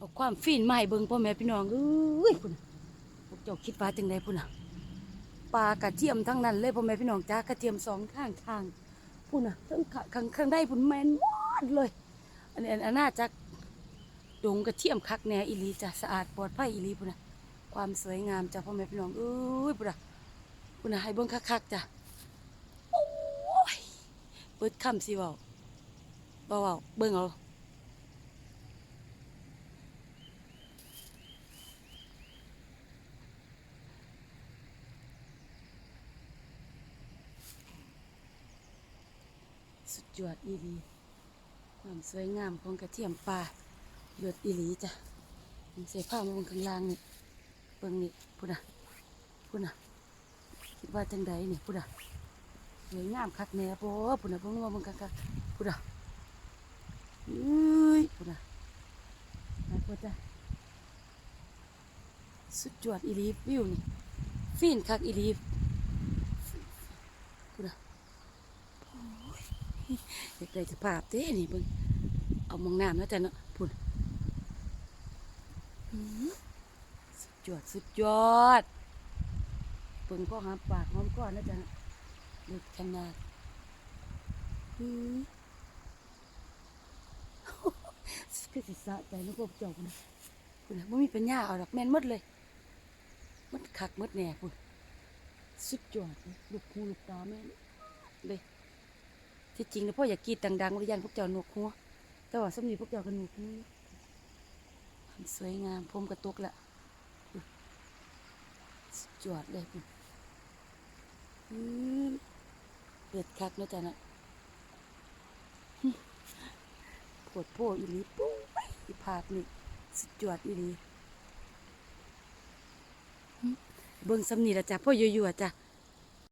เอาความฟีนมาให้เบิ่งพ่อแม่พี่น้องเอ้ยพุ่นพวกเจ้าคิดว่าจังไดพุ่นน่ะปลากระเทียมทั้งนั้นเลยพ่อแม่พี่น้องจ้ากระเทียมสองข้างทางพุ่นน่ะทั้งข้างข้างใดพุ่นแม่นหมดเลย อันนี้อันน่าจะดงกระเทียมคักแน่อีหลีจ้ะสะอาดปลอดภัยอีหลีพุ่นน่ะความสวยงามจ้ะพ่อแม่พี่น้องเอ้ยพุ่นน่ะพุ่นน่ะให้เบิ่งคักๆจ้ะโอ้ยเปิดคำสิเว้าบ่เว้าเบิ่งเอา สุดยอดอีหลีความสวยงามของกระเทียมป่าหยดอีหลีจ้ะมันใส่ผ้ามาบนข้างล่างนี่เบิ่งนี่พุ่นน่ะพุ่นน่ะคิดว่าจังใดนี่พุ่นน่ะสวยงามคักแน่ปอพุ่นน่ะเบิ่งว่าเบิ่งคักๆพุ่นน่ะเอ้ยพุ่นน่ะนะพุ่นจ้ะสุดยอดอีลีวิวนี่ฟีนคักอีลีฟนน่ะ อยากได้สภาพเด้นี่เบิ่งเอามองน้ำแล้วจ้ะเนาะพุ่นสุดยอดสุดยอดเบิ่งก็หาปากหอมก้อนแล้วจ้ะเด็กขนาดอือคือสิสะใจนะพวกเจ้านะพุ่นน่ะบ่มีปัญญาเอาดอกแม่นมดเลยมันคักมดแน่พุ่นสุดยอดเลยลูกหูลูกตาแม่เลย ที่จริงแล้วพ่ออยากกรีดดังๆวิญญาณพวกเจ้าหนวกหัวแต่ว่าสมนีพวกเจ้ากันหนวกหัวสวยงามพรมกระตุกละสุดเลยอืเปิดคักนะจ้ะนะปวดโพอีหลีปุ้งอีภาพนี่สุดยอดอีลีเบิ่งสำนีละจ้ะพ่อยู่ๆจ้ะ